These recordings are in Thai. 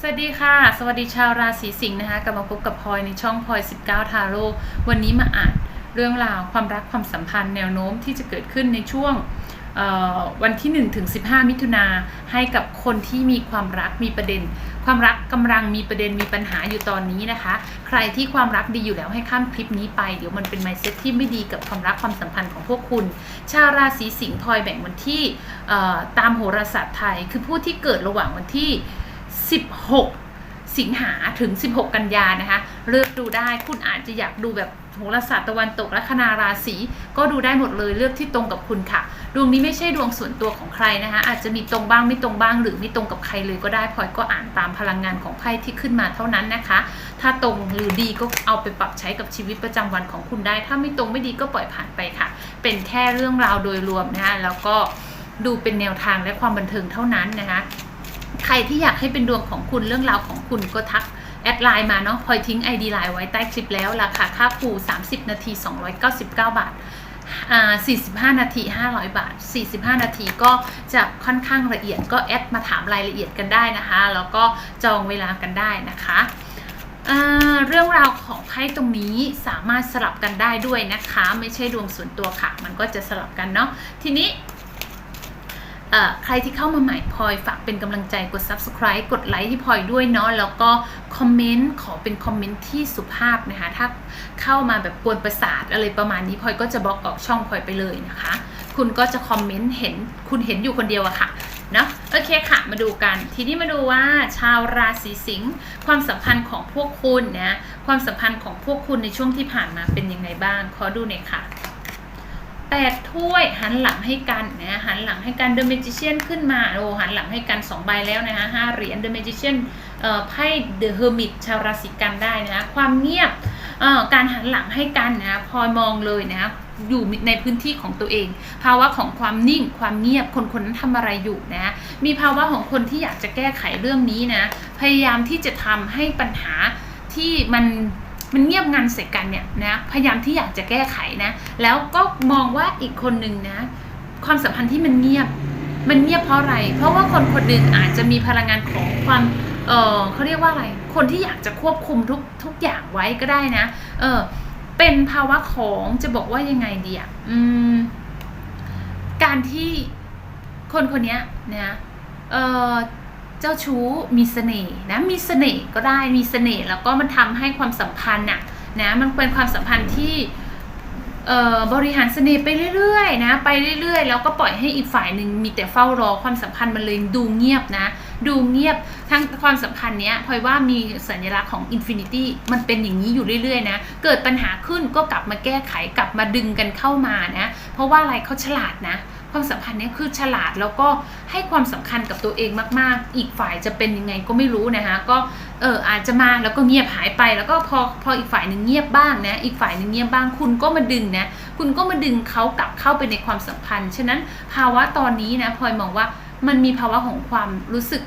สวัสดีค่ะ สวัสดีชาวราศีสิงห์นะคะกลับมาพบกับพลอยในช่องพลอย 19 ทาโร่วันนี้มาอ่านเรื่องราวความรักความสัมพันธ์แนวโน้มที่จะเกิดขึ้นในช่วงวันที่1ถึง15 มิถุนาให้กับคนที่มีความรักมีประเด็น ความรักกำลังมีประเด็นมีปัญหาอยู่ตอนนี้นะคะ ใครที่ความรักดีอยู่แล้วให้ข้ามคลิปนี้ไป เดี๋ยวมันเป็นไมเซ็ตที่ไม่ดีกับความรักความสัมพันธ์ของพวกคุณ ชาวราศีสิงห์พลอยแบ่งวันที่ตามโหราศาสตร์ไทย คือผู้ที่เกิดระหว่างวันที่ 16 สิงหาถึง 16 กันยานะคะ เลือกดูได้คุณอาจจะอยากดูแบบโหราศาสตร์ตะวันตกและคนาราศีก็ดูได้หมดเลยเลือกที่ตรงกับคุณค่ะ ดวงนี้ไม่ใช่ดวงส่วนตัวของใครนะคะ อาจจะมีตรงบ้างไม่ตรงบ้าง หรือไม่ตรงกับใครเลยก็ได้พลอยก็อ่านตามพลังงานของไพ่ที่ขึ้นมาเท่านั้นนะคะ ถ้าตรงหรือดีก็เอาไปปรับใช้กับชีวิตประจำวันของคุณได้ ถ้าไม่ตรงไม่ดีก็ปล่อยผ่านไปค่ะ เป็นแค่เรื่องราวโดยรวมนะคะแล้วก็ดูเป็นแนวทางและความบันเทิงเท่านั้นนะคะ ใครที่อยากให้เป็นดวงของคุณเรื่องราวของคุณก็ทักแอดไลน์มาเนาะพลอยทิ้ง ID ไลน์ไว้ใต้คลิปแล้วราคาค่าครู30 นาที 299 บาทอ่า45 นาที 500 บาท 45 นาทีก็จะค่อนข้างละเอียดก็แอดมาถามรายละเอียดกันได้นะคะ แล้วก็จองเวลากันได้นะคะเรื่องราวของไพ่ตรงนี้สามารถสลับกันได้ด้วยนะคะ ไม่ใช่ดวงส่วนตัวค่ะ มันก็จะสลับกันเนาะทีนี้ ใครที่เข้ามาใหม่พลอยฝากเป็นกำลังใจกด subscribe กดไลค์ที่พลอยด้วยเนาะแล้วก็คอมเมนต์ขอเป็นคอมเมนต์ที่สุภาพนะคะถ้าเข้ามาแบบกวนประสาทอะไรประมาณนี้พลอยก็จะบล็อกออกช่องพลอยไปเลยนะคะ คุณก็จะคอมเมนต์เห็นคุณเห็นอยู่คนเดียวอะค่ะเนาะโอเคค่ะมาดูกัน ทีนี้มาดูว่าชาวราศีสิงห์ความสัมพันธ์ของพวกคุณนะความสัมพันธ์ของพวกคุณในช่วงที่ผ่านมาเป็นยังไงบ้างขอดูหน่อยค่ะ แปดถ้วยหันหลังให้กันนะหันหลังให้กันเดอะเมจิเชียนขึ้นมาโอ้หันหลังให้กัน 2 ใบแล้วนะคะห้าเหรียญเดอะเมจิเชียนเอ่อไพ่เดอะเฮอร์มิตชาวราศีกันได้นะคะความเงียบเอ่อการหันหลังให้กันนะพลอยมองเลยนะอยู่ในพื้นที่ของตัวเอง ภาวะของความนิ่งความเงียบคนคนนั้นทำอะไรอยู่นะมีภาวะของคนที่อยากจะแก้ไขเรื่องนี้นะพยายามที่จะทำให้ปัญหาที่มัน มันเงียบงันใส่กันเนี่ยนะพยายามที่อยากจะแก้ไขนะแล้วก็มองว่าอีกคนหนึ่งนะความสัมพันธ์ที่มันเงียบมันเงียบเพราะอะไร เพราะว่าคนคนหนึ่งอาจจะมีพลังงานของความเออเขาเรียกว่าอะไร คนที่อยากจะควบคุมทุกทุกอย่างไว้ก็ได้นะ เออเป็นภาวะของจะบอกว่ายังไงดีอะอืมการที่คนคนนี้นะเออ เจ้าชู้มีเสน่ห์นะมีเสน่ห์ก็ได้มีเสน่ห์แล้วก็มันทำให้ความสัมพันธ์น่ะนะมันเป็นความสัมพันธ์ที่บริหารเสน่ห์ไปเรื่อยๆนะไปเรื่อยๆ แล้วก็ปล่อยให้อีกฝ่ายหนึ่งมีแต่เฝ้ารอความสัมพันธ์มันเลยดูเงียบนะ ดูเงียบทั้งความสัมพันธ์เนี้ยพลอยว่ามีสัญลักษณ์ของอินฟินิตี้มันเป็นอย่างนี้อยู่เรื่อยๆนะเกิดปัญหาขึ้นก็กลับมาแก้ไขกลับมาดึงกันเข้ามานะเพราะว่าอะไรเขาฉลาดนะ ความสัมพันธ์เนี้ยคือฉลาดแล้วก็ให้ความสำคัญกับตัวเองมาก ๆ อีกฝ่ายจะเป็นยังไงก็ไม่รู้นะคะก็เอออาจจะมาแล้วก็เงียบหายไป แล้วก็พอพออีกฝ่ายหนึ่งเงียบบ้างนะอีกฝ่ายหนึ่งเงียบบ้าง คุณก็มาดึงนะคุณก็มาดึงเขากลับเข้าไปในความสัมพันธ์ฉะนั้นภาวะตอนนี้นะพลอยมองว่ามันมีภาวะของความรู้สึก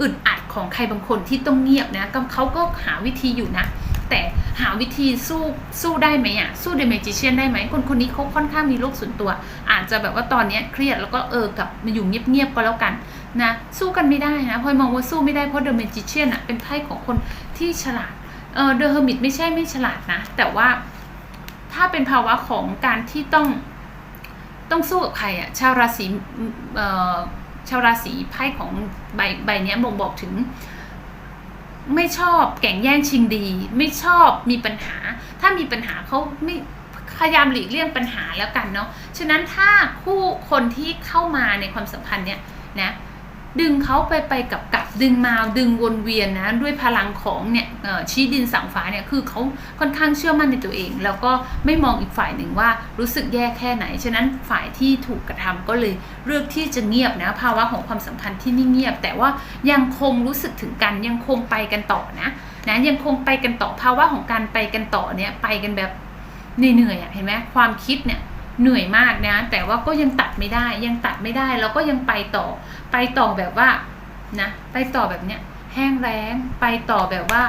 อึดอัดของใครบางคนที่ต้องเงียบนะเขาก็หาวิธีอยู่นะ แต่หาวิธีสู้สู้ได้ไหมอะสู้เดอะเมจิเชียนได้ไหมคนคนนี้เขาค่อนข้างมีโรคส่วนตัว อาจจะแบบว่าตอนนี้เครียดแล้วก็เออกับมาอยู่เงียบๆก็แล้วกันนะสู้กันไม่ได้นะพลอยมองว่าสู้ไม่ได้เพราะเดอะเมจิเชียนอะเป็นไพ่ของคนที่ฉลาดเออเดอะเฮอร์มิตไม่ใช่ไม่ฉลาดนะ แต่ว่าถ้าเป็นภาวะของการที่ต้องต้องสู้กับใครอะชาวราศีเอ่อชาวราศีไพ่ของใบใบนี้บ่งบอกถึง ไม่ชอบแก่งแย่งชิงดี ไม่ชอบมีปัญหา ถ้ามีปัญหาเขาไม่พยายามหลีกเลี่ยงปัญหาแล้วกันเนาะฉะนั้นถ้าคู่คนที่เข้ามาในความสัมพันธ์เนี่ยนะ ดึงเขาไปไปกับกับดึงมาดึงวนเวียนนะด้วยพลังของเนี่ยชี้ดินสั่งฟ้าเนี่ยคือเขาค่อนข้างเชื่อมั่นในตัวเอง แล้วก็ไม่มองอีกฝ่ายหนึ่งว่ารู้สึกแย่แค่ไหน ฉะนั้นฝ่ายที่ถูกกระทำก็เลยเลือกที่จะเงียบนะภาวะของความสัมพันธ์ที่นิ่งเงียบ แต่ว่ายังคงรู้สึกถึงกันยังคงไปกันต่อนะนะยังคงไปกันต่อภาวะของการไปกันต่อเนี่ยไปกันแบบเหนื่อยๆอะเห็นไหมความคิดเนี่ยเหนื่อยมากนะ แต่ว่าก็ยังตัดไม่ได้ยังตัดไม่ได้แล้วก็ยังไปต่อ ไปต่อแบบว่านะไปต่อแบบเนี้ยแห้งแล้งไปต่อแบบว่า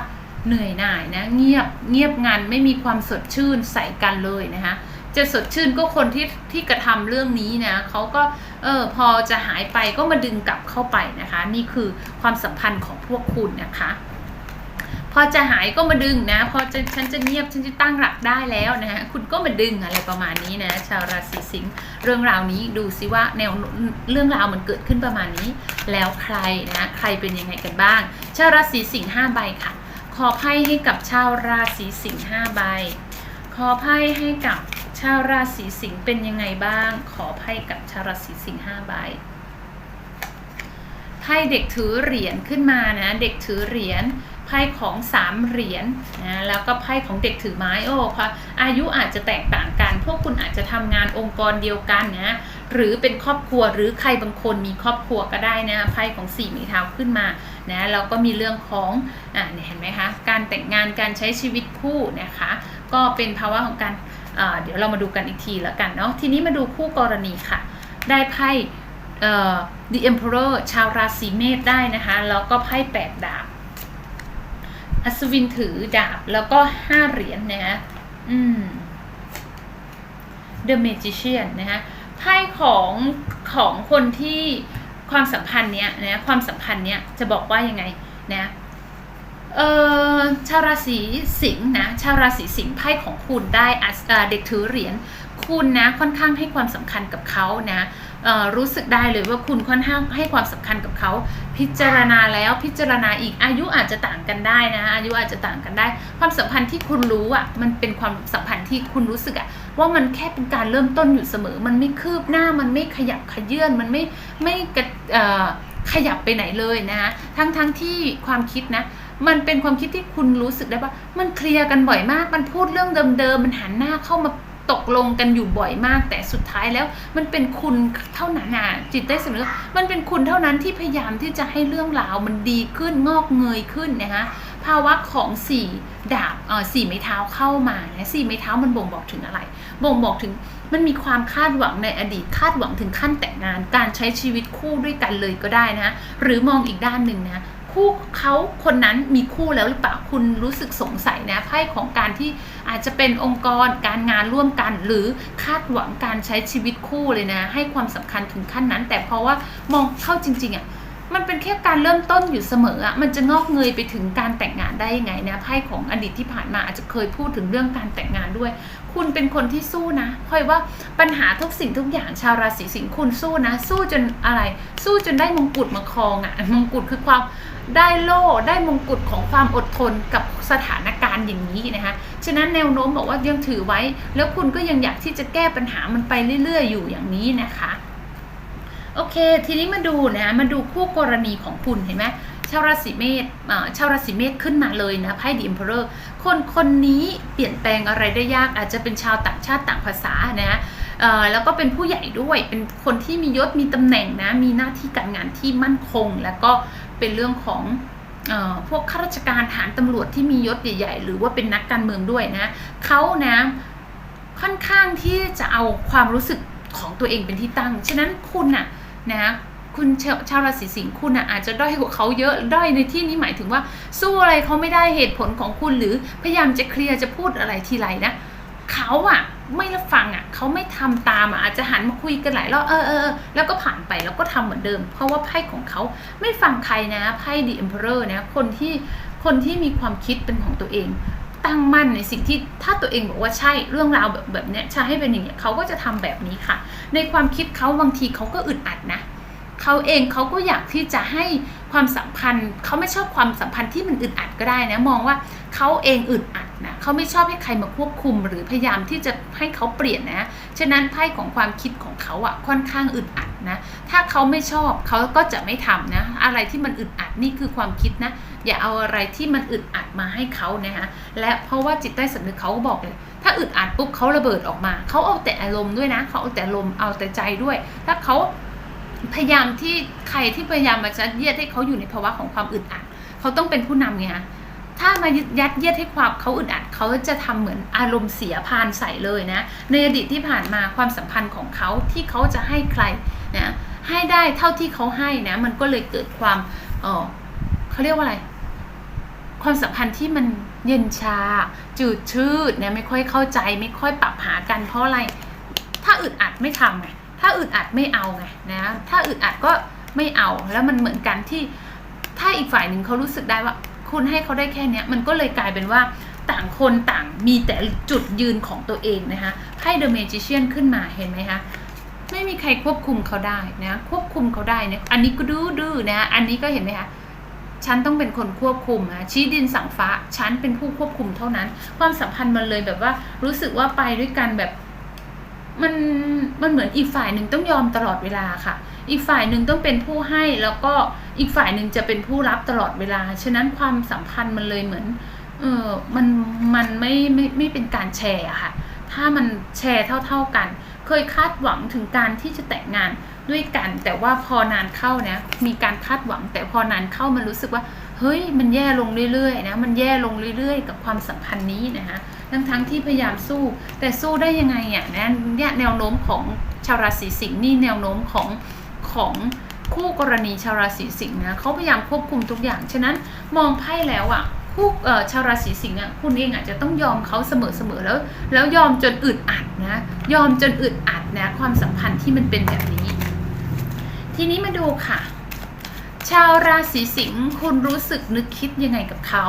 เหนื่อยหน่ายนะเงียบเงียบงันไม่มีความสดชื่นใส่กันเลยนะคะจะสดชื่นก็คนที่ที่กระทำเรื่องนี้นะเขาก็เออพอจะหายไปก็มาดึงกลับเข้าไปนะคะ นี่คือความสัมพันธ์ของพวกคุณนะคะ พอจะหายก็มาดึงนะ พอจะฉันจะเงียบฉันจะตั้งหลักได้แล้วนะฮะคุณก็มาดึงอะไรประมาณนี้นะ ชาวราศีสิงห์เรื่องราวนี้ดูซิว่าแนวเรื่องราวมันเกิดขึ้นประมาณนี้ แล้วใครนะใครเป็นยังไงกันบ้าง ชาวราศีสิงห์ห้าใบค่ะ ขอไพ่ให้กับชาวราศีสิงห์ห้าใบ ขอไพ่ให้กับชาวราศีสิงห์เป็นยังไงบ้าง ขอไพ่กับชาวราศีสิงห์ห้าใบไพ่เด็กถือเหรียญขึ้นมานะ เด็กถือเหรียญ ไพ่ของสามเหรียญนะแล้วก็ไพ่ของเด็กถือไม้โอ้พะอายุอาจจะแตกต่างกัน พวกคุณอาจจะทำงานองค์กรเดียวกันนะหรือเป็นครอบครัวหรือใครบางคนมีครอบครัวก็ได้นะไพ่ของสี่มีเท้าขึ้นมานะแล้วก็มีเรื่องของอ่าเนี่ยเห็นไหมคะการแต่งงานการใช้ชีวิตคู่นะคะ ก็เป็นภาวะของการอ่าเดี๋ยวเรามาดูกันอีกทีแล้วกันเนาะทีนี้มาดูคู่กรณีค่ะ ได้ไพ่เอ่อ The Emperor ชาวราศีเมษได้นะคะแล้วก็ไพ่แปดดาบ อัศวินถือดาบแล้วก็ห้าเหรียญนะฮะอืม The Magician นะฮะไพ่ของของคนที่ความสัมพันธ์เนี้ยนะความสัมพันธ์เนี้ยจะบอกว่ายังไงนะเออชาวราศีสิงห์นะชาวราศีสิงห์ไพ่ของคุณได้อัสเด็กถือเหรียญคุณนะค่อนข้างให้ความสำคัญกับเขานะรู้สึกได้เลยว่าคุณค่อนข้างให้ความสำคัญกับเขา พิจารณาแล้วพิจารณาอีกอายุอาจจะต่างกันได้นะอายุอาจจะต่างกันได้ ความสัมพันธ์ที่คุณรู้อะมันเป็นความสัมพันธ์ที่คุณรู้สึกอะว่ามันแค่เป็นการเริ่มต้นอยู่เสมอ มันไม่คืบหน้ามันไม่ขยับขยื่นมันไม่ไม่กระเอ่อขยับไปไหนเลยนะทั้งทั้งที่ความคิดนะ มันเป็นความคิดที่คุณรู้สึกได้ว่า มันเคลียร์กันบ่อยมาก มันพูดเรื่องเดิมๆมันหันหน้าเข้ามา ตกลงกันอยู่บ่อยมาก แต่สุดท้ายแล้วมันเป็นคุณเท่านั้นน่ะจิตใต้สำนึกมันเป็นคุณเท่านั้นที่พยายามที่จะให้เรื่องราวมันดีขึ้นงอกเงยขึ้นนะคะภาวะของสี่ดาบเอ่อสี่ไม้เท้าเข้ามานะสี่ไม้เท้ามันบ่งบอกถึงอะไร บ่งบอกถึงมันมีความคาดหวังในอดีตคาดหวังถึงขั้นแต่งงาน การใช้ชีวิตคู่ด้วยกันเลยก็ได้นะ หรือมองอีกด้านหนึ่งนะ คู่เขาคนนั้นมีคู่แล้วหรือเปล่าคุณรู้สึกสงสัยนะไพ่ของการที่อาจจะเป็นองค์กรการงานร่วมกัน หรือคาดหวังการใช้ชีวิตคู่เลยนะ ให้ความสำคัญถึงขั้นนั้น แต่เพราะว่ามองเข้าจริงๆอะ่ะมันเป็นแค่การเริ่มต้นอยู่เสมออะ่ะมันจะงอกเงยไปถึงการแต่งงานได้ยังไงนะไพ่ของอดีตที่ผ่านมาอาจจะเคยพูดถึงเรื่องการแต่งงานด้วย คุณเป็นคนที่สู้นะพลอยว่าปัญหาทุกสิ่งทุกอย่างชาวราศีสิงห์คุณสู้นะ สู้จนอะไร สู้จนได้มงกุฎมาครองอะ่ะมงกุฎคือความ ได้โล่ได้มงกุฎของความอดทนกับสถานการณ์อย่างนี้นะคะฉะนั้นแนวโน้มบอกว่ายังถือไว้ แล้วคุณก็ยังอยากที่จะแก้ปัญหามันไปเรื่อย ๆ อยู่อย่างนี้นะคะโอเค ทีนี้มาดูนะมาดูคู่กรณีของคุณเห็นไหมชาวราศีเมษชาวราศีเมษขึ้นมาเลยนะไพ่ดีอิมเพอร์คนคนนี้เปลี่ยนแปลงอะไรได้ยากอาจจะเป็นชาวต่างชาติต่างภาษานะแล้วก็เป็นผู้ใหญ่ด้วยเป็นคนที่มียศมีตำแหน่งนะมีหน้าที่การงานที่มั่นคง แล้วก็ เป็นเรื่องของออพวกข้าราชการฐานตำรวจที่มียศใหญ่ๆหรือว่าเป็นนักการเมืองด้วยนะเขานะค่อนข้างที่จะเอาความรู้สึกของตัวเองเป็นที่ตั้ง ฉะนั้นคุณน่ะนะคุณชาวชาวราศีสิงห์คุณน่ะอาจจะด้อยกว่าเขาเยอะด้อยในที่นี้หมายถึงว่า สู้อะไรเขาไม่ได้เหตุผลของคุณหรือพยายามจะเคลียร์จะพูดอะไรทีไรนะ เขาอะไม่รับฟังอะเขาไม่ทำตามอะอาจจะหันมาคุยกันหลายรอบเออเออแล้วก็ผ่านไปแล้วก็ทำเหมือนเดิม เพราะว่าไพ่ของเขาไม่ฟังใครนะไพ่ดีเอ็มเพอร์นะคนที่คนที่มีความคิดเป็นของตัวเองตั้งมั่นในสิ่งที่ถ้าตัวเองบอกว่าใช่เรื่องราวแบบแบบเนี้ยใช่ให้เป็นอย่างเงี้ยเขาก็จะทำแบบนี้ค่ะ ในความคิดเขาบางทีเขาก็อึดอัดนะเขาเองเขาก็อยากที่จะให้ความสัมพันธ์เขาไม่ชอบความสัมพันธ์ที่มันอึดอัดก็ได้นะมองว่า เขาเองอึดอัดนะเขาไม่ชอบให้ใครมาควบคุมหรือพยายามที่จะให้เขาเปลี่ยนนะ ฉะนั้นไพ่ของความคิดของเขาอะค่อนข้างอึดอัดนะ ถ้าเขาไม่ชอบเขาก็จะไม่ทำนะ อะไรที่มันอึดอัดนี่คือความคิดนะ อย่าเอาอะไรที่มันอึดอัดมาให้เขานะคะและเพราะว่าจิตใต้สำนึกเขาก็บอกเลยถ้าอึดอัดปุ๊บเขาระเบิดออกมา เขาเอาแต่อารมณ์ด้วยนะ เขาเอาแต่อารมเอาแต่ใจด้วย ถ้าเขาพยายามที่ใครที่พยายามมายัดเยียดให้เขาอยู่ในภาวะของความอึดอัด เขาต้องเป็นผู้นำไงคะ ถ้ามายัดเยียดให้ความเขาอึดอัดเขาจะทำเหมือนอารมณ์เสียพานใส่เลยนะ ในอดีตที่ผ่านมาความสัมพันธ์ของเขาที่เขาจะให้ใครนะให้ได้เท่าที่เขาให้นะ มันก็เลยเกิดความเออเขาเรียกว่าอะไร ความสัมพันธ์ที่มันเย็นชา จืดชืดเนี่ยไม่ค่อยเข้าใจ ไม่ค่อยปรับหากันเพราะอะไร ถ้าอึดอัดไม่ทำไงถ้าอึดอัดไม่เอาไงนะถ้าอึดอัดก็ไม่เอาแล้วมันเหมือนกันที่ถ้าอีกฝ่ายหนึ่งเขารู้สึกได้ว่า คุณให้เขาได้แค่นี้มันก็เลยกลายเป็นว่าต่างคนต่างมีแต่จุดยืนของตัวเองนะคะไพ่เดอะเมจิเชียนขึ้นมาเห็นไหมคะไม่มีใครควบคุมเขาได้นะควบคุมเขาได้นี่ยอันนี้ก็ดื้อดื้อนะอันนี้ก็เห็นไหมคะฉันต้องเป็นคนควบคุมนะชี้ดินสั่งฟ้าฉันเป็นผู้ควบคุมเท่านั้น ความสัมพันธ์มันเลยแบบว่ารู้สึกว่าไปด้วยกันแบบ มันมันเหมือนอีกฝ่ายหนึ่งต้องยอมตลอดเวลาค่ะ อีกฝ่ายหนึ่งต้องเป็นผู้ให้แล้วก็อีกฝ่ายหนึ่งจะเป็นผู้รับตลอดเวลา ฉะนั้นความสัมพันธ์มันเลยเหมือนเออมันมันไม่ไม่ไม่เป็นการแชร์ค่ะ ถ้ามันแชร์เท่า ๆกัน เคยคาดหวังถึงการที่จะแต่งงานด้วยกัน แต่ว่าพอนานเข้าเนี่ยมีการคาดหวัง แต่พอนานเข้ามันรู้สึกว่า เฮ้ยมันแย่ลงเรื่อยๆนะมันแย่ลงเรื่อยๆ กับความสัมพันธ์นี้นะคะ ทั้งทั้งๆที่พยายามสู้ แต่สู้ได้ยังไงอะนะเนี่ยแนวโน้มของชาวราศีสิงห์นี่แนวโน้มของของคู่กรณีชาวราศีสิงห์นะเขาพยายามควบคุมทุกอย่าง ฉะนั้นมองไพ่แล้วอะคู่เอ่อชาวราศีสิงห์อะคุณเองอาจจะต้องยอมเขาเสมอๆแล้ว แล้วยอมจนอึดอัดนะยอมจนอึดอัดนะความสัมพันธ์ที่มันเป็นแบบนี้ ทีนี้มาดูค่ะ ชาวราศีสิงห์คุณรู้สึกนึกคิดยังไงกับเขา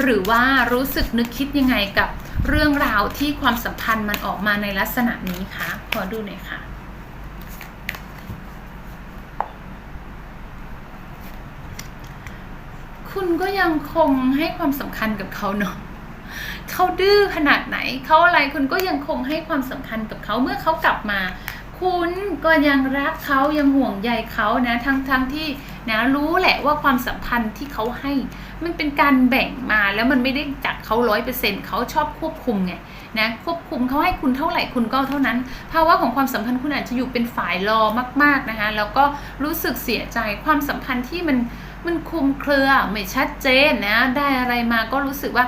หรือว่ารู้สึกนึกคิดยังไงกับเรื่องราวที่ความสัมพันธ์มันออกมาในลักษณะนี้คะขอดูหน่อยค่ะคุณก็ยังคงให้ความสำคัญกับเขาเนาะเขาดื้อขนาดไหน เขาอะไรคุณก็ยังคงให้ความสำคัญกับเขาเมื่อเขากลับมา คุณก็ยังรักเขายังห่วงใยเขานะ ทั้งทั้งที่ นะรู้แหละว่าความสัมพันธ์ที่เขาให้ มันเป็นการแบ่งมาแล้วมันไม่ได้จากเขาร้อยเปอร์เซ็นต์เขาชอบควบคุมไงนะควบคุมเขาให้คุณเท่าไหร่คุณก็เท่านั้น ภาวะของความสัมพันธ์คุณอาจจะอยู่เป็นฝ่ายรอมาก ๆนะคะแล้วก็รู้สึกเสียใจความสัมพันธ์ที่มันมันคลุมเครือไม่ชัดเจนนะได้อะไรมาก็รู้สึกว่า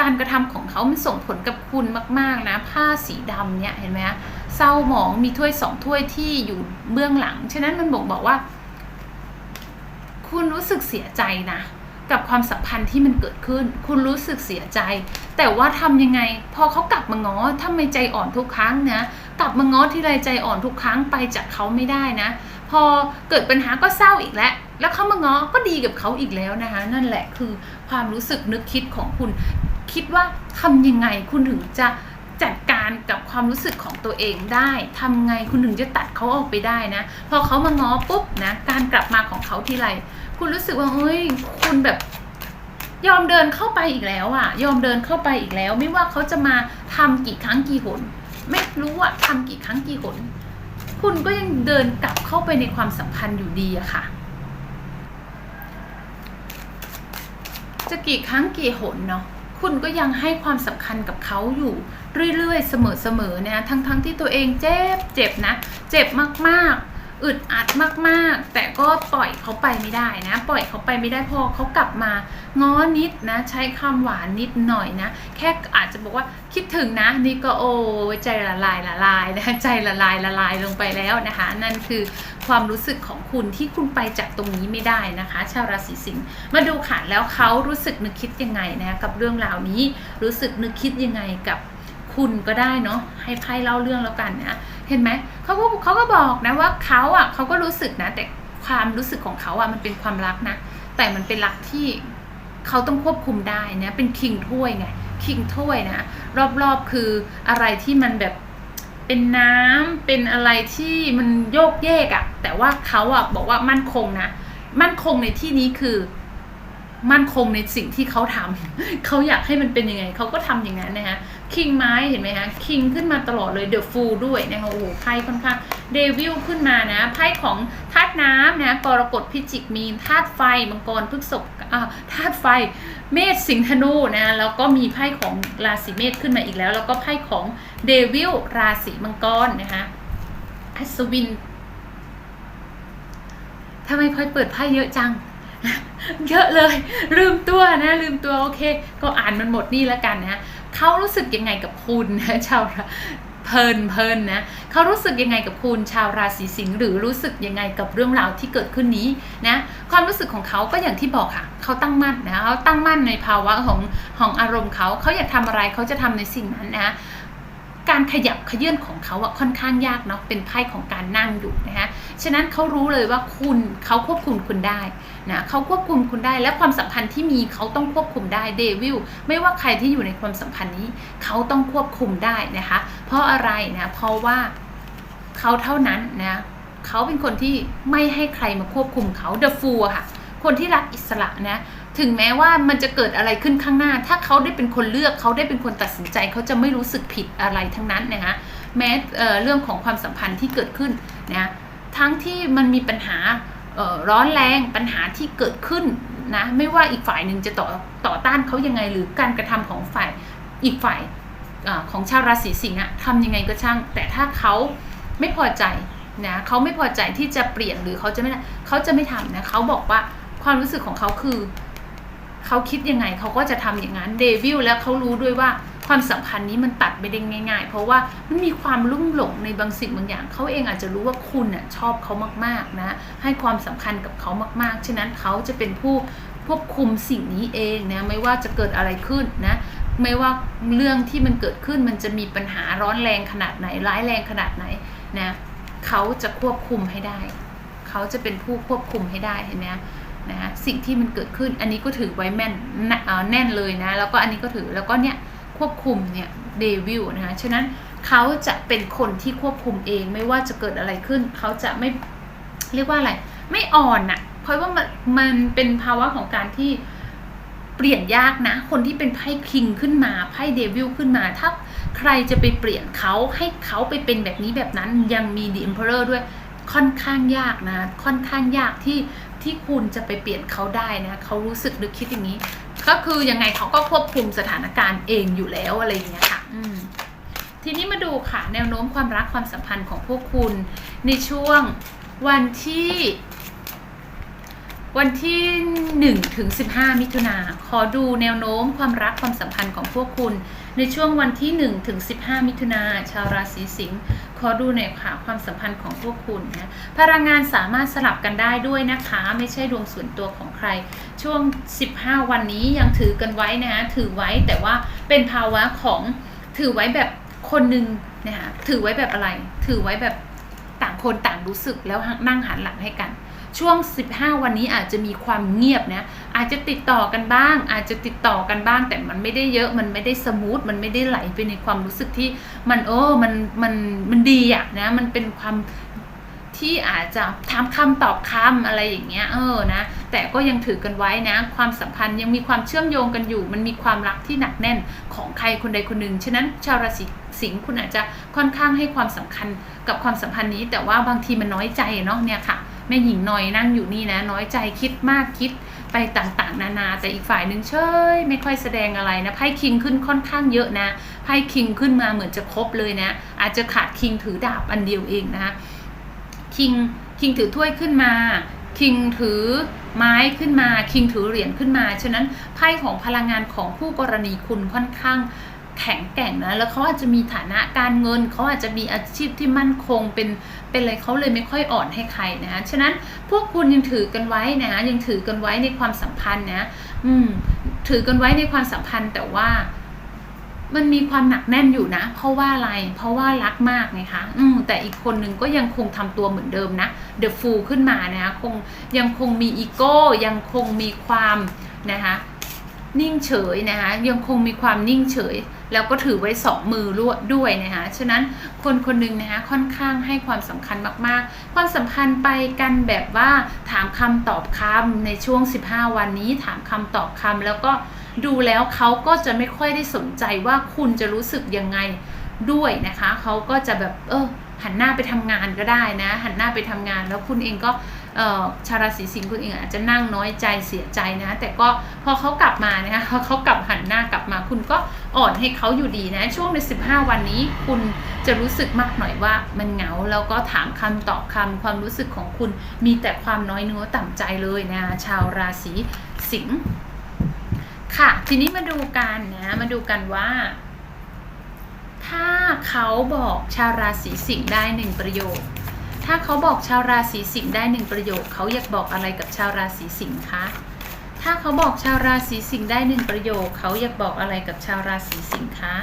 การกระทำของเขามันส่งผลกับคุณมาก ๆ นะ ผ้าสีดำเนี่ยเห็นไหมคะเศร้าหมองมีถ้วยสองถ้วยที่อยู่เบื้องหลัง ฉะนั้นมันบอกบอกว่า คุณรู้สึกเสียใจนะ กับความสัมพันธ์ที่มันเกิดขึ้น คุณรู้สึกเสียใจ แต่ว่าทำยังไง พอเขากลับมาง้อทำไมใจอ่อนทุกครั้งนะ กลับมาง้อที่ไรใจอ่อนทุกครั้งไปจากเขาไม่ได้นะ พอเกิดปัญหาก็เศร้าอีกแล้วแล้วเขามาง้อก็ดีกับเขาอีกแล้วนะคะ นั่นแหละคือความรู้สึกนึกคิดของคุณ คิดว่าทำยังไงคุณถึงจะจัดการกับความรู้สึกของตัวเองได้ทำไงคุณถึงจะตัดเขาออกไปได้นะ พอเขามาง้อปุ๊บนะ การกลับมาของเขาทีไร คุณรู้สึกว่าเฮ้ยคุณแบบ ยอมเดินเข้าไปอีกแล้วอะยอมเดินเข้าไปอีกแล้ว ไม่ว่าเขาจะมาทำกี่ครั้งกี่หน ไม่รู้อะทำกี่ครั้งกี่หน คุณก็ยังเดินกลับเข้าไปในความสัมพันธ์อยู่ดีอะค่ะ จะกี่ครั้งกี่หนเนาะคุณก็ยังให้ความสำคัญกับเขาอยู่เรื่อยๆ เสมอๆนะทั้งๆทที่ตัวเองเจ็บเจ็บนะ เจ็บมากๆ อึดอัดมากๆ แต่ก็ปล่อยเขาไปไม่ได้นะ ปล่อยเขาไปไม่ได้พอเขากลับมาง้อนิดนะ ใช้คำหวานนิดหน่อยนะ แค่อาจจะบอกว่าคิดถึงนะนี่ก็โอ้ใจละลายละลายนะใจละลายละลายลงไปแล้วนะคะ นั่นคือความรู้สึกของคุณที่คุณไปจากตรงนี้ไม่ได้นะคะ ชาวราศีสิงห์มาดูค่ะแล้วเขารู้สึกนึกคิดยังไงนะกับเรื่องราวนี้รู้สึกนึกคิดยังไงกับคุณก็ได้เนาะให้ไพ่เล่าเรื่องแล้วกันนะ เห็นไหมเขาก็เขาก็บอกนะว่าเขาอะเขาก็รู้สึกนะ แต่ความรู้สึกของเขาอะมันเป็นความรักนะ แต่มันเป็นรักที่เขาต้องควบคุมได้นะเป็นคิงถ้วยไงคิงถ้วยนะ รอบๆคืออะไรที่มันแบบเป็นน้ำเป็นอะไรที่มันโยกเยกอะ่ะ แต่ว่าเขาอะบอกว่ามั่นคงนะ มั่นคงในที่นี้คือ มั่นคงในสิ่งที่เขาทำเขาอยากให้มันเป็นยังไง เขาก็ทำอย่างนั้นนะคะคิงไม้เห็นไหมคะคิงขึ้นมาตลอดเลยเดอะฟูด้วยนะคะโอ้โหไพ่ค่อนข้างเดวิลขึ้นมานะไพ่ของธาตุน้ำนะกรกฎพิจิกมีนธาตุไฟมังกรพฤษภอ่าธาตุไฟ เมษสิงห์ธนูนะแล้วก็มีไพ่ของราศีเมษขึ้นมาอีกแล้ว แล้วก็ไพ่ของเดวิลราศีมังกรนะคะอัศวินทำไมพลอยเปิดไพ่เยอะจัง เยอะเลย ลืมตัวนะลืมตัวโอเค ก็อ่านมันหมดนี่แล้วกันนะเขารู้สึกยังไงกับคุณนะชาวเพลินเพลินนะเขารู้สึกยังไงกับคุณชาวราศีสิงห์หรือรู้สึกยังไงกับเรื่องราวที่เกิดขึ้นนี้นะความรู้สึกของเขาก็อย่างที่บอกค่ะเขาตั้งมั่นนะเขาตั้งมั่นในภาวะของของอารมณ์เขาเขาอยากทำอะไรเขาจะทำในสิ่งนั้นนะ การขยับขยื่นของเขาอะค่อนข้างยากเนาะเป็นไพ่ของการนั่งอยู่นะฮะฉะนั้นเขารู้เลยว่าคุณเขาควบคุมคุณได้นะเขาควบคุมคุณได้และความสัมพันธ์ที่มีเขาต้องควบคุมได้เดวิลไม่ว่าใครที่อยู่ในความสัมพันธ์นี้เขาต้องควบคุมได้นะคะ เพราะอะไรนะเพราะว่าเขาเท่านั้นนะเขาเป็นคนที่ไม่ให้ใครมาควบคุมเขาเดอะฟูค่ะคนที่รักอิสระนะ ถึงแม้ว่ามันจะเกิดอะไรขึ้นข้างหน้า ถ้าเขาได้เป็นคนเลือกเขาได้เป็นคนตัดสินใจเขาจะไม่รู้สึกผิดอะไรทั้งนั้นนะคะแม้เเรื่องของความสัมพันธ์ที่เกิดขึ้นนะทั้งที่มันมีปัญหาร้อนแรงปัญหาที่เกิดขึ้นนะไม่ว่าอีกฝ่ายหนึ่งจะต่อต่อต้านเขายังไง หรือการกระทำของฝ่ายอีกฝ่ายอของชาวราศีสิงห์อะทำยังไงก็ช่าง แต่ถ้าเขาไม่พอใจนะเขาไม่พอใจที่จะเปลี่ยนหรือเขาจะไม่เขาจะไม่ทำนะเขาบอกว่าความรู้สึกของเขาคือ เขาคิดยังไงเขาก็จะทำอย่างนั้นเดวิลแล้วเขารู้ด้วยว่าความสัมพันธ์นี้มันตัดไปได้ง่าย ๆ เพราะว่ามันมีความลุ่มหลงในบางสิ่งบางอย่าง เขาเองอาจจะรู้ว่าคุณน่ะชอบเขามากๆนะ ให้ความสำคัญกับเขามากๆ ฉะนั้นเขาจะเป็นผู้ควบคุมสิ่งนี้เองนะไม่ว่าจะเกิดอะไรขึ้นนะไม่ว่าเรื่องที่มันเกิดขึ้นมันจะมีปัญหาร้อนแรงขนาดไหนร้ายแรงขนาดไหนนะเขาจะควบคุมให้ได้ เขาจะเป็นผู้ควบคุมให้ได้เห็นไหม นะสิ่งที่มันเกิดขึ้นอันนี้ก็ถือไว้แม่นแน่นเลยนะ แล้วก็อันนี้ก็ถือแล้วก็เนี่ยควบคุมเนี่ยเดวิลนะคะฉะนั้นเขาจะเป็นคนที่ควบคุมเองไม่ว่าจะเกิดอะไรขึ้น เขาจะไม่เรียกว่าอะไร ไม่อ่อนอะ่ะ เพราะว่ามันมันเป็นภาวะของการที่เปลี่ยนยากนะ คนที่เป็นไพ่คิงขึ้นมาไพ่เดวิลขึ้นมาถ้าใครจะไปเปลี่ยนเขาให้เขาไปเป็นแบบนี้แบบนั้นยังมีดี e อ m มเพอเรอร์ด้วยค่อนข้างยากนะ ค่อนข้างยากที่ ที่คุณจะไปเปลี่ยนเขาได้นะเขารู้สึกนึกคิดอย่างนี้ ก็คือยังไงเขาก็ควบคุมสถานการณ์เองอยู่แล้วอะไรอย่างเงี้ยค่ะอืมทีนี้มาดูค่ะแนวโน้มความรักความสัมพันธ์ของพวกคุณในช่วงวันที่ วันที่1ถึง15 มิถุนาขอดูแนวโน้มความรักความสัมพันธ์ของพวกคุณ ในช่วงวันที่1ถึง15 มิถุนาชาวราศีสิงห์ขอดูหน่อยค่ะความสัมพันธ์ของพวกคุณนะพลังงานสามารถสลับกันได้ด้วยนะคะ ไม่ใช่ดวงส่วนตัวของใคร ช่วง 15 วันนี้ยังถือกันไว้นะถือไว้แต่ว่าเป็นภาวะของถือไว้แบบคนหนึ่งนะคะถือไว้แบบอะไร ถือไว้แบบต่างคนต่างรู้สึกแล้วนั่งหันหลังให้กัน ช่วง 15 วันนี้อาจจะมีความเงียบนะอาจจะติดต่อกันบ้าง อาจจะติดต่อกันบ้าง แต่มันไม่ได้เยอะมันไม่ได้สมูทมันไม่ได้ไหลไปในความรู้สึกที่มันโอ้มันมันมันดีอะนะมันเป็นความที่อาจจะถามคำตอบคำอะไรอย่างเงี้ยเออนะแต่ก็ยังถือกันไว้นะ ความสัมพันธ์ยังมีความเชื่อมโยงกันอยู่ มันมีความรักที่หนักแน่นของใครคนใดคนหนึ่งฉะนั้นชาวราศีสิงห์คุณอาจจะค่อนข้างให้ความสำคัญกับความสัมพันธ์นี้ แต่ว่าบางทีมันน้อยใจเนาะเนี่ยค่ะ แม่หญิงน้อยนั่งอยู่นี่นะ น้อยใจคิดมากคิดไปต่างๆ นานา แต่อีกฝ่ายหนึ่งเฉยไม่ค่อยแสดงอะไรนะไพ่คิงขึ้นค่อนข้างเยอะนะไพ่คิงขึ้นมาเหมือนจะครบเลยนะ อาจจะขาดคิงถือดาบอันเดียวเองนะคิงคิงถือถ้วยขึ้นมาคิงถือไม้ขึ้นมาคิงถือเหรียญขึ้นมา ฉะนั้นไพ่ของพลังงานของผู้กรณีคุณค่อนข้าง แข็งแกร่งนะแล้วเขาอาจจะมีฐานะการเงินเขาอาจจะมีอาชีพที่มั่นคงเป็นเป็นอะไรเขาเลยไม่ค่อยอ่อนให้ใครนะฉะนั้นพวกคุณยังถือกันไว้นะยังถือกันไว้ในความสัมพันธ์นะอืมถือกันไว้ในความสัมพันธ์แต่ว่ามันมีความหนักแน่นอยู่นะ เพราะว่าอะไร เพราะว่ารักมากไงคะอืมแต่อีกคนนึงก็ยังคงทำตัวเหมือนเดิมนะเดอะฟูลขึ้นมานะคงยังคงมีอีโก้ยังคงมีความนะคะ นิ่งเฉยนะคะยังคงมีความนิ่งเฉย แล้วก็ถือไว้สองมือรวดด้วยนะคะฉะนั้นคนคนหนึ่งนะคะค่อนข้างให้ความสำคัญมากๆ ความสัมพันธ์ไปกันแบบว่าถามคำตอบคำในช่วง 15 วันนี้ถามคำตอบคำแล้วก็ดูแล้วเขาก็จะไม่ค่อยได้สนใจว่าคุณจะรู้สึกยังไงด้วยนะคะเขาก็จะแบบเออหันหน้าไปทำงานก็ได้นะ หันหน้าไปทำงานแล้วคุณเองก็ ชาวราศีสิงห์คุณเองอาจจะนั่งน้อยใจเสียใจนะ แต่ก็พอเขากลับมานะคะเขากลับหันหน้ากลับมา คุณก็อ่อนให้เขาอยู่ดีนะ ช่วงใน 15 วันนี้คุณจะรู้สึกมากหน่อยว่ามันเหงาแล้วก็ถามคำตอบคำความรู้สึกของคุณมีแต่ความน้อยเนื้อต่ำใจเลยนะ ชาวราศีสิงห์ค่ะ ทีนี้มาดูกันนะมาดูกันว่าถ้าเขาบอกชาวราศีสิงห์ได้หนึ่งประโยค ถ้าเขาบอกชาวราศีสิงห์ได้หนึ่งประโยค เขาอยากบอกอะไรกับชาวราศีสิงห์คะ ถ้าเขาบอกชาวราศีสิงห์ได้หนึ่งประโยค เขาอยากบอกอะไรกับชาวราศีสิงห์คะ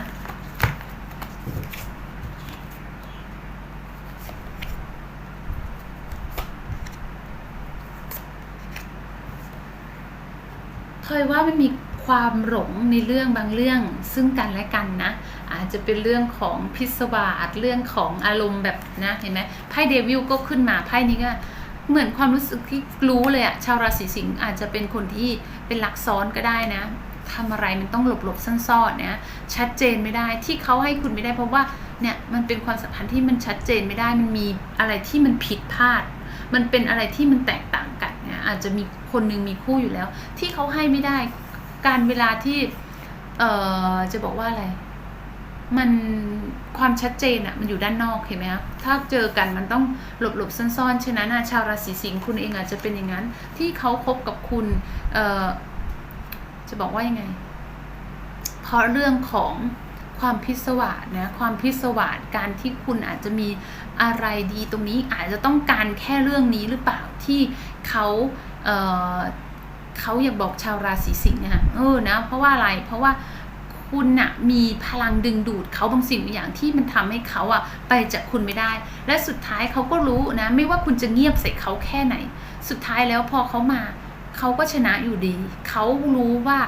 เคยว่ามันมี ความหลงในเรื่องบางเรื่องซึ่งกันและกันนะ อาจจะเป็นเรื่องของพิศวาสเรื่องของอารมณ์แบบนะเห็นไหมไพ่เดวิลก็ขึ้นมาไพ่นี้ก็เหมือนความรู้สึกที่รู้เลยอะชาวราศีสิงห์อาจจะเป็นคนที่เป็นลักซ้อนก็ได้นะทำอะไรมันต้องหลบหลบซ่อนๆนะชัดเจนไม่ได้ที่เขาให้คุณไม่ได้เพราะว่าเนี่ยมันเป็นความสัมพันธ์ที่มันชัดเจนไม่ได้มันมีอะไรที่มันผิดพลาด มันเป็นอะไรที่มันแตกต่างกันเนี่ยอาจจะมีคนหนึ่งมีคู่อยู่แล้ว ที่เขาให้ไม่ได้ การเวลาที่ เอ่อจะบอกว่าอะไร มันความชัดเจนอะมันอยู่ด้านนอกเห็นไหมครับถ้าเจอกันมันต้องหลบหลบซ่อนๆฉะนั้นชาวราศีสิงห์คุณเองอาจจะเป็นอย่างนั้น ที่เขาคบกับคุณ เอ่อจะบอกว่ายังไง เพราะเรื่องของความพิศวาสนะความพิศวาสการที่คุณอาจจะมีอะไรดีตรงนี้อาจจะต้องการแค่เรื่องนี้หรือเปล่าที่เขาเอ่อ เขาอยากบอกชาวราศีสิงห์นะคะเออนะ เพราะว่าอะไรเพราะว่าคุณน่ะมีพลังดึงดูดเขาบางสิ่งบางอย่างที่มันทำให้เขาอะไปจากคุณไม่ได้ และสุดท้ายเขาก็รู้นะไม่ว่าคุณจะเงียบใส่เขาแค่ไหน สุดท้ายแล้วพอเขามาเขาก็ชนะอยู่ดี เขารู้ว่า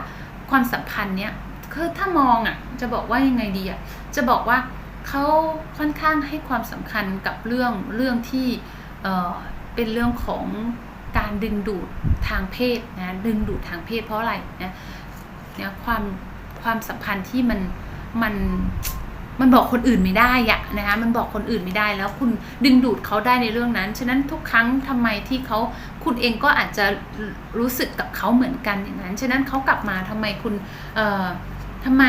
ความสัมพันธ์เนี้ยคือถ้ามองอะจะบอกว่ายังไงดีอะจะบอกว่าเขาค่อนข้างให้ความสำคัญกับเรื่องเรื่องที่เออเป็นเรื่องของ การดึงดูดทางเพศนะดึงดูดทางเพศเพราะอะไรนะเนี่ยความความสัมพันธ์ที่มันมันมันบอกคนอื่นไม่ได้อะนะคะมันบอกคนอื่นไม่ได้แล้วคุณดึงดูดเขาได้ในเรื่องนั้น ฉะนั้นทุกครั้งทำไมที่เขาคุณเองก็อาจจะรู้สึกกับเขาเหมือนกันอย่างนั้น ฉะนั้นเขากลับมาทำไมคุณเอ่อทำไม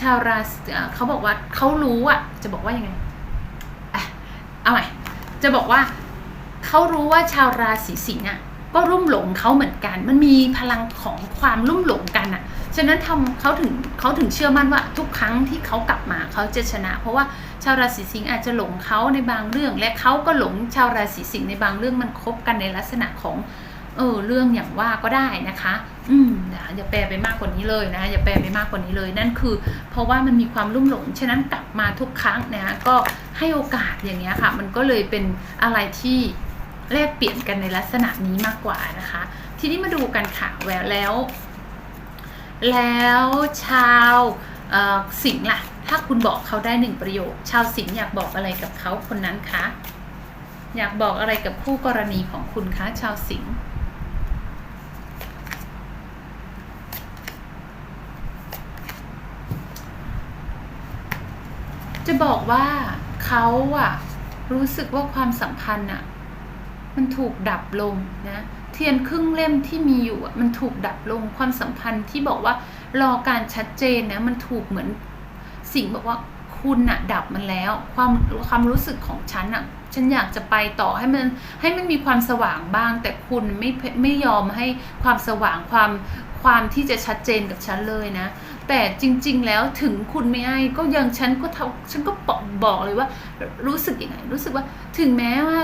ชาวราศีเอ่อเขาบอกว่าเขารู้อะจะบอกว่ายังไงอะเอาใหม่จะบอกว่า เขารู้ว่าชาวราศีสิงห์อะก็รุ่มหลงเขาเหมือนกัน มันมีพลังของความรุ่มหลงกันอะ ฉะนั้นทำเขาถึงเขาถึงเชื่อมั่นว่าทุกครั้งที่เขากลับมาเขาจะชนะ เพราะว่าชาวราศีสิงห์อาจจะหลงเขาในบางเรื่อง และเขาก็หลงชาวราศีสิงห์ในบางเรื่องมันคบกันในลักษณะของเออเรื่องอย่างว่าก็ได้นะคะ อืมนะอย่าแปลไปมากกว่านี้เลยนะอย่าแปลไปมากกว่านี้เลย นั่นคือ เพราะว่ามันมีความรุ่มหลง ฉะนั้นกลับมาทุกครั้งนะก็ให้โอกาสอย่างเงี้ยค่ะ มันก็เลยเป็นอะไรที่ แลกเปลี่ยนกันในลักษณะนี้มากกว่านะคะ ทีนี้มาดูกันค่ะแววแล้ว แล้วชาวสิงห์ล่ะ ถ้าคุณบอกเขาได้หนึ่งประโยค ชาวสิงห์อยากบอกอะไรกับเขาคนนั้นคะอยากบอกอะไรกับคู่กรณีของคุณคะชาวสิงห์จะบอกว่าเขาอะรู้สึกว่าความสัมพันธ์อะ มันถูกดับลงนะเทียนครึ่งเล่มที่มีอยู่มันถูกดับลงความสัมพันธ์ที่บอกว่ารอการชัดเจนนะมันถูกเหมือนสิ่งบอกว่าคุณอะดับมันแล้ว ความความรู้สึกของฉันอะฉันอยากจะไปต่อให้มันให้มันมีความสว่างบ้าง แต่คุณไม่ไม่ยอมให้ความสว่างความความที่จะชัดเจนกับฉันเลยนะ แต่จริง ๆ แล้วถึงคุณไม่ให้ก็ยังฉันก็ท่าฉันก็บอกบอกเลยว่า รู้สึกยังไงรู้สึกว่าถึงแม้ว่า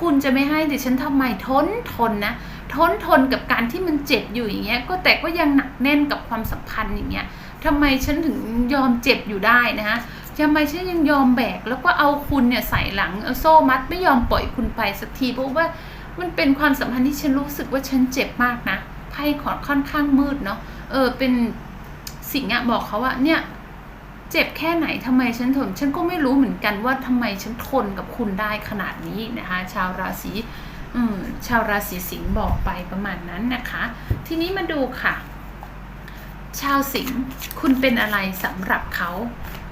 คุณจะไม่ให้แต่ฉันทำไมทนทนนะทนทนกับการที่มันเจ็บอยู่อย่างเงี้ยก็แต่ก็ยังหนักแน่นกับความสัมพันธ์อย่างเงี้ยทำไมฉันถึงยอมเจ็บอยู่ได้นะฮะทำไมฉันยังยอมแบกแล้วก็เอาคุณเนี่ยใส่หลังเอาโซ่มัดไม่ยอมปล่อยคุณไปสักทีเพราะว่ามันเป็นความสัมพันธ์ที่ฉันรู้สึกว่าฉันเจ็บมากนะไพ่ขอค่อนข้างมืดเนาะเออเป็นสิ่งอะบอกเขาว่าเนี่ย เจ็บแค่ไหนทำไมฉันทน ฉันก็ไม่รู้เหมือนกันว่าทำไมฉันทนกับคุณได้ขนาดนี้นะคะ ชาวราศีชาวราศีสิงห์บอกไปประมาณนั้นนะคะ ทีนี้มาดูค่ะ ชาวสิงห์คุณเป็นอะไรสำหรับเขา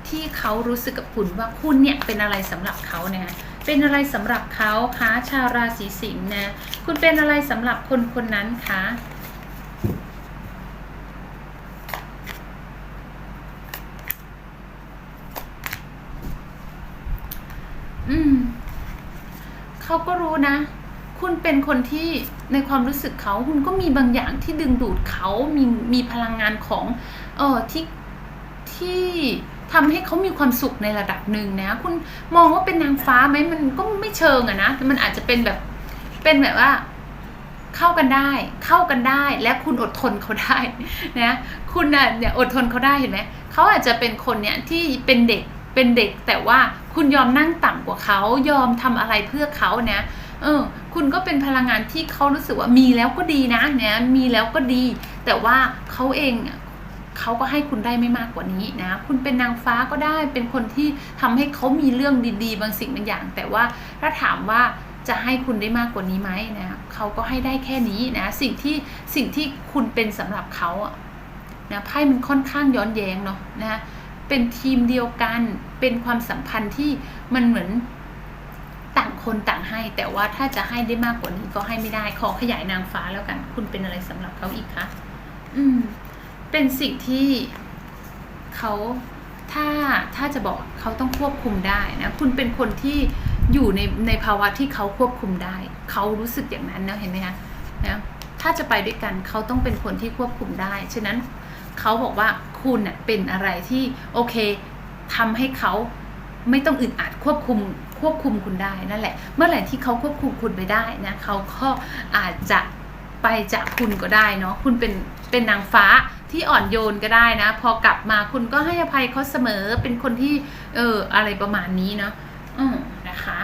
ที่เขารู้สึกกับคุณว่าคุณเนี่ยเป็นอะไรสำหรับเขาเนี่ยเป็นอะไรสำหรับเขาคะชาวราศีสิงห์นะ คุณเป็นอะไรสำหรับคนคนนั้นคะ อืมเขาก็รู้นะ คุณเป็นคนที่ในความรู้สึกเขาคุณก็มีบางอย่างที่ดึงดูดเขามีมีพลังงานของ เออที่ที่ทำให้เขามีความสุขในระดับหนึ่งนะ คุณมองว่าเป็นนางฟ้าไหมมันก็ไม่เชิงอะนะมันอาจจะเป็นแบบเป็นแบบว่าเข้ากันได้ เข้ากันได้ และคุณอดทนเขาได้นะ คุณน่ะเนี่ยอดทนเขาได้เห็นไหมเขาอาจจะเป็นคนเนี่ยที่เป็นเด็ก เป็นเด็กแต่ว่าคุณยอมนั่งต่ำกว่าเขายอมทำอะไรเพื่อเขาเนี่ยเออ คุณก็เป็นพลังงานที่เขารู้สึกว่ามีแล้วก็ดีนะเนี่ยมีแล้วก็ดี แต่ว่าเขาเองเขาก็ให้คุณได้ไม่มากกว่านี้นะ คุณเป็นนางฟ้าก็ได้ เป็นคนที่ทำให้เขามีเรื่องดีๆ บางสิ่งบางอย่าง แต่ว่าถ้าถามว่าจะให้คุณได้มากกว่านี้ไหมนะเขาก็ให้ได้แค่นี้นะ สิ่งที่สิ่งที่คุณเป็นสำหรับเขาอะนะไพ่มันค่อนข้างย้อนแย้งเนาะนะ เป็นทีมเดียวกัน เป็นความสัมพันธ์ที่มันเหมือนต่างคนต่างให้ แต่ว่าถ้าจะให้ได้มากกว่านี้ก็ให้ไม่ได้ ขอขยายนางฟ้าแล้วกัน คุณเป็นอะไรสำหรับเขาอีกคะ อืม เป็นสิ่งที่เขาถ้าถ้าจะบอกเขาต้องควบคุมได้นะ คุณเป็นคนที่อยู่ในในภาวะที่เขาควบคุมได้ เขารู้สึกอย่างนั้นนะเห็นไหมคะนะถ้าจะไปด้วยกันเขาต้องเป็นคนที่ควบคุมได้ ฉะนั้นเขาบอกว่า คุณเน่ะเป็นอะไรที่โอเคทำให้เขาไม่ต้องอึดอัดควบคุมควบคุมคุณได้นั่นแหละ เมื่อไหร่ที่เขาควบคุมคุณไปได้นะเขาก็อาจจะไปจากคุณก็ได้เนาะคุณเป็นเป็นนางฟ้าที่อ่อนโยนก็ได้นะ พอกลับมาคุณก็ให้อภัยเขาเสมอเป็นคนที่เอออะไรประมาณนี้เนาะอืมนะคะ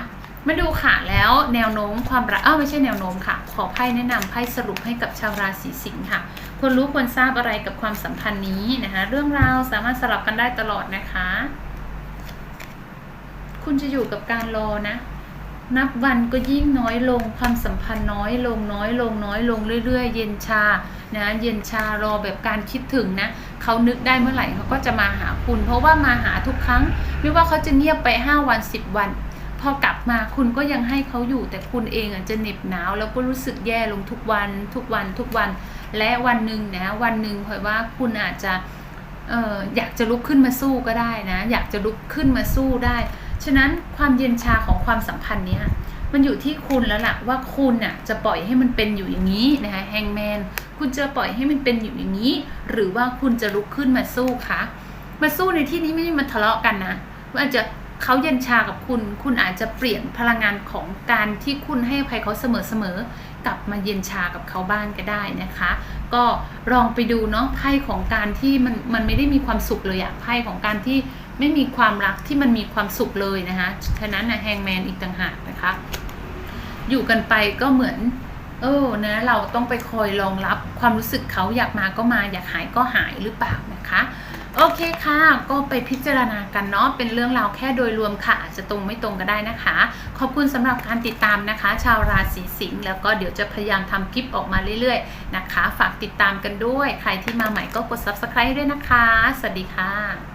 มาดูค่ะแล้วแนวโน้มความรักอ้าวไม่ใช่แนวโน้มค่ะ ขอไพ่แนะนำไพ่สรุปให้กับชาวราศีสิงค์ค่ะควรรู้ควรทราบอะไรกับความสัมพันธ์นี้นะคะ เรื่องราวสามารถสลับกันได้ตลอดนะคะ คุณจะอยู่กับการรอนะ นับวันก็ยิ่งน้อยลงความสัมพันธ์น้อยลงน้อยลงน้อยลงเรื่อย ๆ เย็นชานะเย็นชารอแบบการคิดถึงนะเขานึกได้เมื่อไหร่เขาก็จะมาหาคุณ เพราะว่ามาหาทุกครั้ง ไม่ว่าเขาจะเงียบไป 5 วัน 10 วัน พอกลับมาคุณก็ยังให้เขาอยู่ แต่คุณเองอะจะเหน็บหนาว แล้วก็รู้สึกแย่ลงทุกวันทุกวันทุกวัน และวันหนึ่งนะวันหนึ่งพราะว่าคุณอาจจะเอออยากจะลุกขึ้นมาสู้ก็ได้นะ อยากจะลุกขึ้นมาสู้ได้ ฉะนั้นความเย็นชาของความสัมพันธ์เนี้ยมันอยู่ที่คุณแล้วล่ะว่าคุณน่ะจะปล่อยให้มันเป็นอยู่อย่างนี้นะคะแฮงแมนคุณจะปล่อยให้มันเป็นอยู่อย่างนี้ หรือว่าคุณจะลุกขึ้นมาสู้คะมาสู้ในที่นี้ไม่ได้มาทะเลาะกันนะว่าจะ เขาเย็นชากับคุณ คุณอาจจะเปลี่ยนพลังงานของการที่คุณให้อภัยเขาเสมอๆกลับมาเย็นชากับเขาบ้างก็ได้นะคะ ก็ลองไปดูเนาะไพ่ของการที่มันมันไม่ได้มีความสุขเลยอะไพ่ของการที่ไม่มีความรักที่มันมีความสุขเลยนะคะฉะนั้นนะแฮงแมนอีกต่างหากนะคะ อยู่กันไปก็เหมือนเออนะเราต้องไปคอยรองรับความรู้สึกเขาอยากมาก็มาอยากหายก็หายหรือเปล่านะคะ โอเคค่ะ ก็ไปพิจารณากันเนาะ เป็นเรื่องราวแค่โดยรวมค่ะอาจจะตรงไม่ตรงก็ได้นะคะ ขอบคุณสำหรับการติดตามนะคะ ชาวราศีสิงห์แล้วก็เดี๋ยวจะพยายามทำคลิปออกมาเรื่อยๆนะคะ ฝากติดตามกันด้วย ใครที่มาใหม่ก็กด subscribe ด้วยนะคะ สวัสดีค่ะ